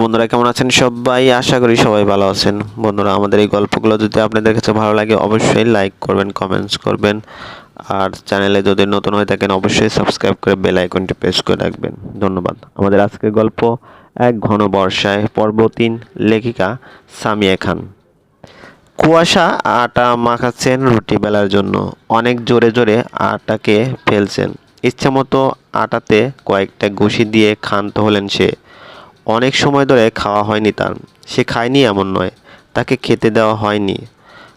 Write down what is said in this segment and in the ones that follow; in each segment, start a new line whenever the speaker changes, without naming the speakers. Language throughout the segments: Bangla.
বন্ধুরা কেমন আছেন সবাই? আশা করি সবাই ভালো আছেন। বন্ধুরা, আমাদের এই গল্পগুলো যদি আপনাদের কাছে ভালো লাগে, অবশ্যই লাইক করবেন কমেন্টস করবেন। আর চ্যানেলে যদি নতুন হয়ে থাকেন, অবশ্যই সাবস্ক্রাইব করে বেল আইকনটি প্রেস করে রাখবেন। ধন্যবাদ। আমাদের আজকের গল্প, এক ঘন বর্ষায়, পর্ব তিন, লেখিকা সামিয়া খান। কুয়াশা আটা মাখাচ্ছেন রুটি বেলার জন্য। অনেক জোরে জোরে আটাকে ফেলছেন। ইচ্ছামতো আটাতে কয়েকটা ঘুষি দিয়ে ক্ষান্ত হলেন সে। অনেক সময় ধরে খাওয়া হয়নি তার। সে খায়নি এমন নয়, তাকে খেতে দেওয়া হয়নি।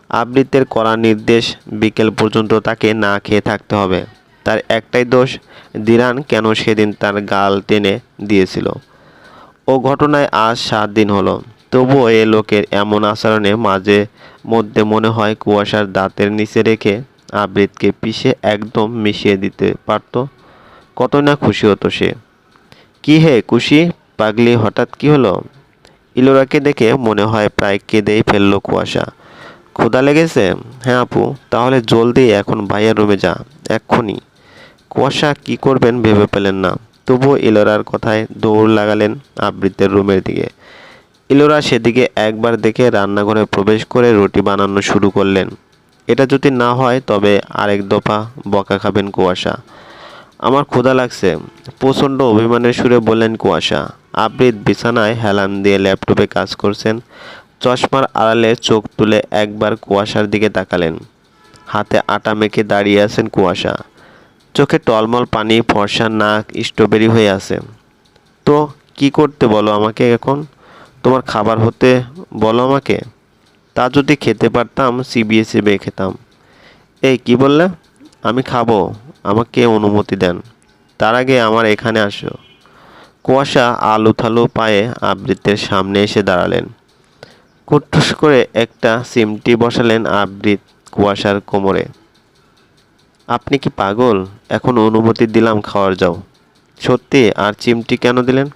আবৃত্তের করা নির্দেশ বিকেল পর্যন্ত তাকে না খেয়ে থাকতে হবে। তার একটাই দোষ, দিরান কেন সেদিন তার গাল টেনে দিয়েছিল। ও ঘটনায় আজ সাত দিন হলো। তবুও এ লোকের এমন আচরণে মাঝে মধ্যে মনে হয় কুয়াশার দাঁতের নিচে রেখে আবৃতকে পিষে একদম মিশিয়ে দিতে পারতো। কত না খুশি হতো সে। কি হে, খুশি? পাগলি, হঠাৎ কি হলো? ইলোরাকে দেখে মনে হয় প্রায় কেঁদেই ফেলল কুয়াশা। ক্ষুধা লেগেছে? হ্যাঁ আপু, তাহলে জলদি এখন ভাইয়ের রুমে যা, এক্ষুনি। কুয়াশা কি করবেন ভেবে পেলেন না। তবুও ইলোরার কথায় দৌড় লাগালেন আবৃত্তের রুমের দিকে। ইলোরা সেদিকে একবার দেখে রান্নাঘরে প্রবেশ করে রুটি বানানো শুরু করলেন। এটা যদি না হয় তবে আরেক দফা বকা খাবেন কুয়াশা। আমার ক্ষুধা লাগছে। প্রচণ্ড অভিমানের সুরে বললেন কুয়াশা। আবৃত বিছানায় হেলান দিয়ে ল্যাপটপে কাজ করছেন। চশমার আড়ালে চোখ তুলে একবার কুয়াশার দিকে তাকালেন। হাতে আটা মেখে দাঁড়িয়ে আছেন কুয়াশা। চোখে টলমল পানি, ফর্সা নাক, স্ট্রবেরি হয়ে আছে। তো, কি করতে বলো আমাকে এখন? তোমার খাবার হতে বলো আমাকে? তা যদি খেতে পারতাম সিবিএসি বে খেতাম। এই, কি বললে? আমি খাব, আমাকে অনুমতি দেন। তার আগে আমার এখানে আসো। কুয়াশা আলু থালু পায়ে আবৃতের সামনে এসে দাঁড়ালেন। কুট্টুস করে একটা সিমটি বসালেন আবৃত কুয়াশার কোমরে। আপনি কি পাগল? এখন অনুমতি দিলাম খাওয়ার যাও। সত্যি, আর চিমটি কেন দিলেন?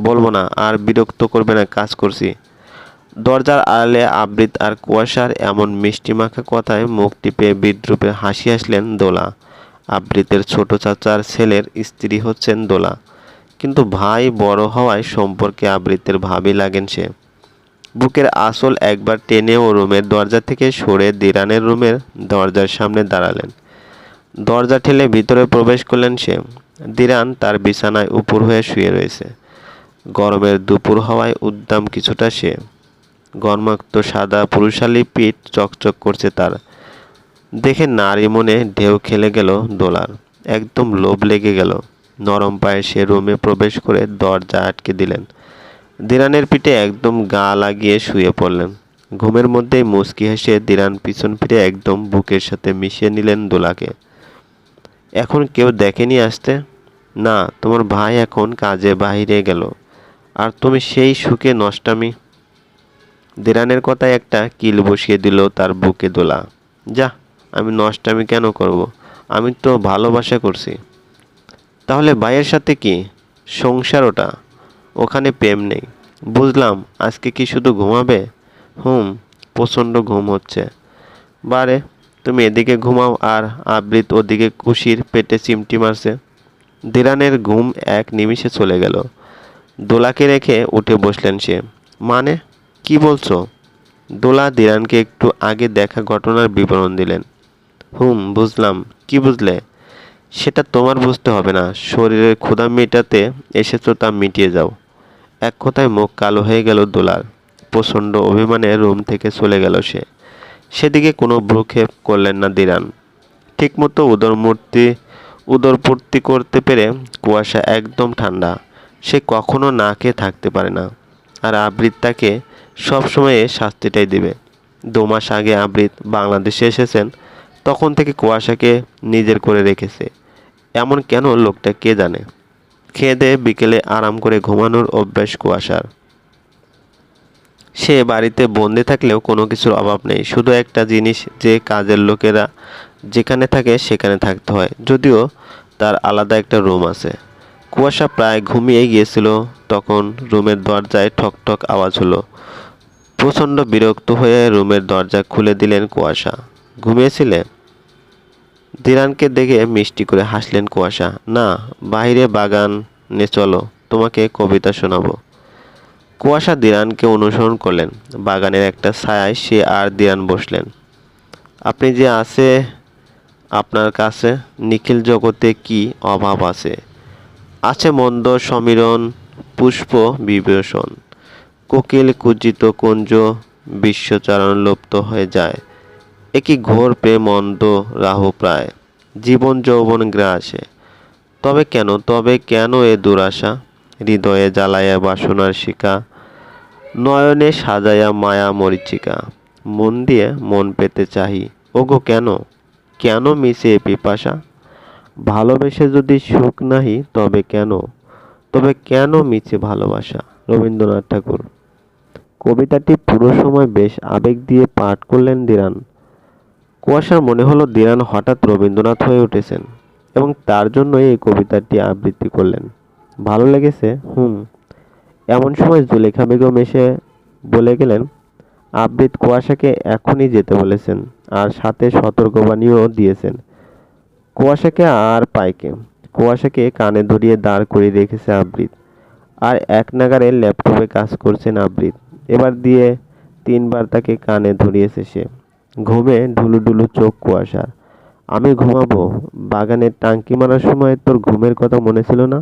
বলব না, আর বিরক্ত করবে না, কাজ করছি। দরজার আড়ালে আবৃত আর কুয়াশার এমন মিষ্টি মাখা কথায় মুখ টিপে বিদ্রুপে হাসি আসলেন দোলা। আবৃতের ছোট চাচার ছেলের স্ত্রী হচ্ছেন দোলা। কিন্তু ভাই বড় হওয়ায় সম্পর্কে আবৃতের ভাবি লাগেন সে। বুকের আসল একবার টেনে ও রুমের দরজা থেকে সরে দিরানের রুমের দরজার সামনে দাঁড়ালেন। দরজা ঠেলে ভিতরে প্রবেশ করলেন সে। দিরান তার বিছানায় উপর হয়ে শুয়ে রয়েছে। গরমের দুপুর হওয়ায় উদ্দাম কিছুটা সে। গরমাক্ত সাদা পুরুষালী পিঠ চকচক করছে তার। দেখে নারী মনে ঢেউ খেলে গেল দোলার। একদম লোভ লেগে গেল। নরম পায়ে সে রুমে প্রবেশ করে দরজা আটকে দিলেন। দিরানের পিঠে একদম গা লাগিয়ে শুয়ে পড়লেন। ঘুমের মধ্যেই মুচকি হেসে দিরান পিছন ফিরে একদম বুকের সাথে মিশিয়ে নিলেন দোলাকে। এখন কেউ দেখেনি আসতে? না, তোমার ভাই এখন কাজে বাহিরে গেল। আর তুমি সেই সুখে নষ্টামি দিরানের কথায় একটা কিল বসিয়ে দিল তার বুকে দোলা। যা, আমি নষ্টামি কেন করব? আমি তো ভালোবাসা করছি। তাহলে ভাইয়ের সাথে কি? সংসার ওটা। ওখানে প্রেম নেই। বুঝলাম, আজকে কি শুধু ঘুমাবে? হুম, প্রচণ্ড ঘুম হচ্ছে। বারে, তুমি এদিকে ঘুমাও আর আবৃত ওদিকে খুশির পেটে চিমটি মারছে। দিরানের ঘুম এক নিমিষে চলে গেল। দোলাকে রেখে উঠে বসলেন সে। মানে? কি বলছো? দোলা দিরানকে একটু আগে দেখা ঘটনার বিবরণ দিলেন। হুম, বুঝলাম। কি বুঝলে? সেটা তোমার বুঝতে হবে না। শরীরের ক্ষুধা মেটাতে এসেছ তা মিটিয়ে যাও। এক কথায় মুখ কালো হয়ে গেল দোলার। প্রচণ্ড অভিমানে রুম থেকে চলে গেল সে। সেদিকে কোনো ভ্রুক্ষেপ করলেন না দিরান। ঠিকমতো উদরমূর্তি, উদরপূর্তি করতে পেরে কুয়াশা একদম ঠান্ডা। সে কখনো না খেয়ে থাকতে পারে না। আর আবৃত তাকে সবসময় শাস্তিটাই দেবে। দু মাস আগে আবৃত বাংলাদেশে এসেছেন, তখন থেকে কুয়াশাকে নিজের করে রেখেছে। এমন কেন লোকটা কে জানে? খেয়ে দিয়ে বিকেলে আরাম করে ঘুমানোর অভ্যাস কুয়াশার। সে বাড়িতে বন্দি থাকলেও কোনো কিছুর অভাব নেই, শুধু একটা জিনিস যে কাজের লোকেরা যেখানে থাকে সেখানে থাকতে হয়, যদিও তার আলাদা একটা রুম আছে। কুয়াশা প্রায় ঘুমিয়ে গিয়েছিল, তখন রুমের দরজায় ঠক ঠক আওয়াজ হলো। প্রচণ্ড বিরক্ত হয়ে রুমের দরজা খুলে দিলেন কুয়াশা। ঘুমিয়েছিলে? দিরানকে দেখে মিষ্টি করে হাসলেন কুয়াশা। না, বাইরে বাগানে চলো, তোমাকে কবিতা শোনাবো। কুয়াশা দিরানকে অনুসরণ করলেন। বাগানের একটা ছায়ায় সে আর দিরান বসলেন। আপনি যে আছে, আপনার কাছে নিখিল জগতে কি অভাব আছে? আছে মন্দ, সমীরণ, পুষ্প বিবেষণ কোকিল কুজিত কুঞ্জ বিশ্বচারণ লুপ্ত হয়ে যায়। একই ঘোর প্রেম অন্ধ রাহু প্রায়। জীবন যৌবন গ্রাসে। তবে কেন তবে কেন এ দুরাশা? হৃদয়ে জ্বালায়া বাসনার শিকা নয়নে সাজায়া মায়া মরিচিকা। মন দিয়ে মন পেতে চাহি। ওগো কেন? কেন মিশে পিপাসা? ভালোবেসে যদি সুখ নাহি, তবে কেন? তবে কেন মিছে ভালোবাসা? রবীন্দ্রনাথ ঠাকুর কবিতাটি পুরো সময় বেশ আবেগ দিয়ে পাঠ করলেন দিরান। কুয়াশার মনে হলো দিরান হঠাৎ রবীন্দ্রনাথ হয়ে উঠেছেন এবং তার জন্যই এই কবিতাটি আবৃত্তি করলেন। ভালো লেগেছে? হুম। এমন সময় জুলেখা বেগম এসে বলে গেলেন, আবৃত কুয়াশাকে এখনই যেতে বলেছেন আর সাথে সতর্কবাণীও দিয়েছেন। কুয়াশাকে আর পাইকে কুয়াশাকে কানে ধরিয়ে দাঁড় করিয়ে রেখেছে আবৃত। আর এক নাগারে ল্যাপটপে কাজ করছেন আবৃত। এবার দিয়ে তিনবার তাকে কানে ধরিয়েছে সে। ঘুমে ঢুলু ঢুলু চোখ কুয়াশার আমি ঘুমাবো? বাগানের টাঙ্কি মারার সময় তোর ঘুমের কথা মনে ছিল না?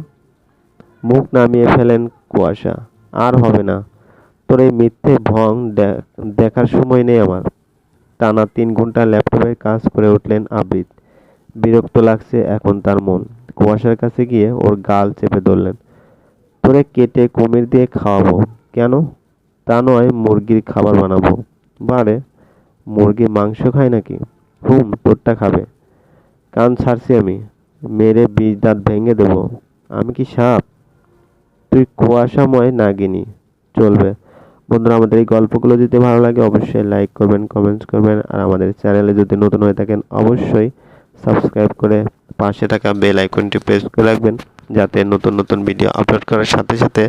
মুখ নামিয়ে ফেলেন কুয়াশা। আর হবে না। তোর এই মিথ্যে ভং দেখার সময় নেই আমার। টানা তিন ঘণ্টা ল্যাপটপে কাজ করে উঠলেন আবৃত। বিরক্ত লাগছে এখন তার মন। কুয়াশার কাছে গিয়ে ওর গাল চেপে ধরলেন। তোরে কেটে কুমির দিয়ে খাওয়াবো। কেন? তা নয় মুরগির খাবার বানাবো। বারে, মুরগি মাংস খায় নাকি? হুম, তোরটা খাবে। কান ছাড়ছি আমি। মেরে বীজ দাঁত ভেঙে দেবো। আমি কি সাপ? তুই কুয়াশাময় নাগিনি। চলবে। বন্ধুরা, আমাদের এই গল্পগুলো যদি ভালো লাগে, অবশ্যই লাইক করবেন কমেন্টস করবেন। আর আমাদের চ্যানেলে যদি নতুন হয়ে থাকেন, অবশ্যই সাবস্ক্রাইব করে পাশে থাকা বেল আইকনটি প্রেস করে রাখবেন। যাতে নতুন নতুন ভিডিও আপলোড করার সাথে সাথে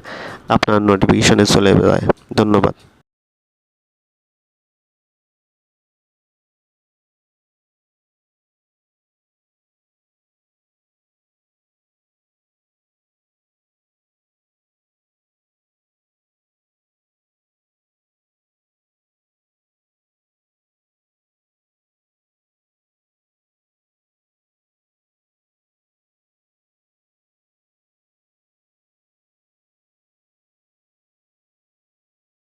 আপনার নোটিফিকেশনে চলে যায়। ধন্যবাদ।